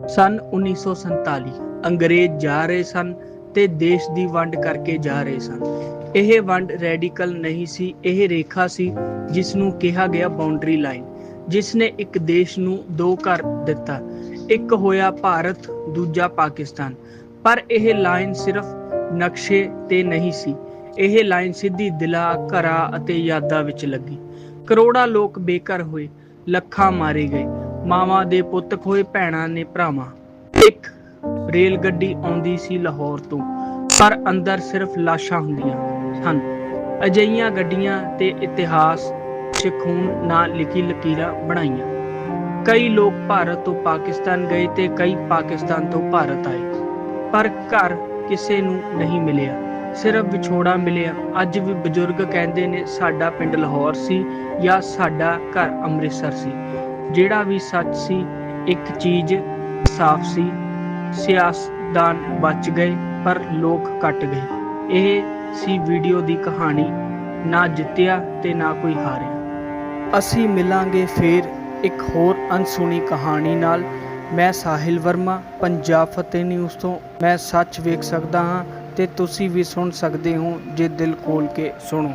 ਸਨ 1947 ਅੰਗਰੇਜ਼ ਜਾ ਰਹੇ ਸਨ ਤੇ ਦੇਸ਼ ਦੀ ਵੰਡ ਕਰਕੇ ਜਾ ਰਹੇ ਸਨ। ਇਹ ਵੰਡ ਰੈਡੀਕਲ ਨਹੀਂ ਸੀ, ਇਹ ਰੇਖਾ ਸੀ ਜਿਸ ਨੂੰ ਕਿਹਾ ਗਿਆ ਬਾਉਂਡਰੀ ਲਾਈਨ ਜਿਸ ਨੇ ਇੱਕ ਦੇਸ਼ ਨੂੰ ਦੋ ਕਰ ਦਿੱਤਾ, ਇੱਕ ਹੋਇਆ ਭਾਰਤ, ਦੂਜਾ ਪਾਕਿਸਤਾਨ। ਪਰ ਇਹ ਲਾਈਨ ਸਿਰਫ ਨਕਸ਼ੇ ਤੇ ਨਹੀਂ ਸੀ। ਇਹ ਲਾਈਨ ਸਿੱਧੀ ਦਿਲਾਂ, ਘਰਾਂ ਅਤੇ ਯਾਦਾਂ ਵਿੱਚ ਲੱਗੀ। ਕਰੋੜਾਂ ਲੋਕ ਬੇਘਰ ਹੋਏ, ਲੱਖਾਂ ਮਾਰੇ ਗਏ। ਮਾਵਾਂ ਦੇ ਪੁੱਤ ਖੋਏ ਭੈਣਾਂ ਨੇ ਭਰਾਵਾਂ। ਇੱਕ ਰੇਲ ਗੱਡੀ ਆਉਂਦੀ ਸੀ ਲਾਹੌਰ ਤੋਂ, ਪਰ ਅੰਦਰ ਸਿਰਫ ਲਾਸ਼ਾਂ ਹੁੰਦੀਆਂ ਸਨ ਅਜਈਆਂ ਗੱਡੀਆਂ ਤੇ ਇਤਿਹਾਸ 'ਚ ਨਾਲ ਲਿਖੀ ਲਕੀਰਾਂ ਬਣਾਈਆਂ। ਕਈ ਲੋਕ ਭਾਰਤ ਤੋਂ ਪਾਕਿਸਤਾਨ ਗਏ ਤੇ ਕਈ ਪਾਕਿਸਤਾਨ ਤੋਂ ਭਾਰਤ ਆਏ। ਪਰ ਘਰ ਕਿਸੇ ਨੂੰ ਨਹੀਂ ਮਿਲਿਆ, ਸਿਰਫ ਵਿਛੋੜਾ ਮਿਲਿਆ। ਅੱਜ ਵੀ ਬਜ਼ੁਰਗ ਕਹਿੰਦੇ ਨੇ, ਸਾਡਾ ਪਿੰਡ ਲਾਹੌਰ ਸੀ ਜਾਂ ਸਾਡਾ ਘਰ ਅੰਮ੍ਰਿਤਸਰ ਸੀ। ਜਿਹੜਾ ਵੀ ਸੱਚ ਸੀ, ਇੱਕ ਚੀਜ਼ ਸਾਫ਼ ਸੀ, ਸਿਆਸਤਦਾਨ ਬਚ ਗਏ, ਪਰ ਲੋਕ ਕੱਟ ਗਏ। ਇਹ ਸੀ ਵੀਡੀਓ ਦੀ ਕਹਾਣੀ, ਨਾ ਜਿੱਤਿਆ ਤੇ ਨਾ ਕੋਈ ਹਾਰਿਆ। ਅਸੀਂ ਮਿਲਾਂਗੇ ਫੇਰ ਇੱਕ ਹੋਰ ਅਨਸੁਣੀ ਕਹਾਣੀ ਨਾਲ। ਮੈਂ ਸਾਹਿਲ ਵਰਮਾ, ਪੰਜਾਬ ਫਤਿਹ ਨਿਊਜ਼ ਤੋਂ। ਮੈਂ ਸੱਚ ਵੇਖ ਸਕਦਾ ਹਾਂ ਤੇ ਤੁਸੀਂ ਵੀ ਸੁਣ ਸਕਦੇ ਹੋ, ਜੇ ਦਿਲ ਖੋਲ ਕੇ ਸੁਣੋ।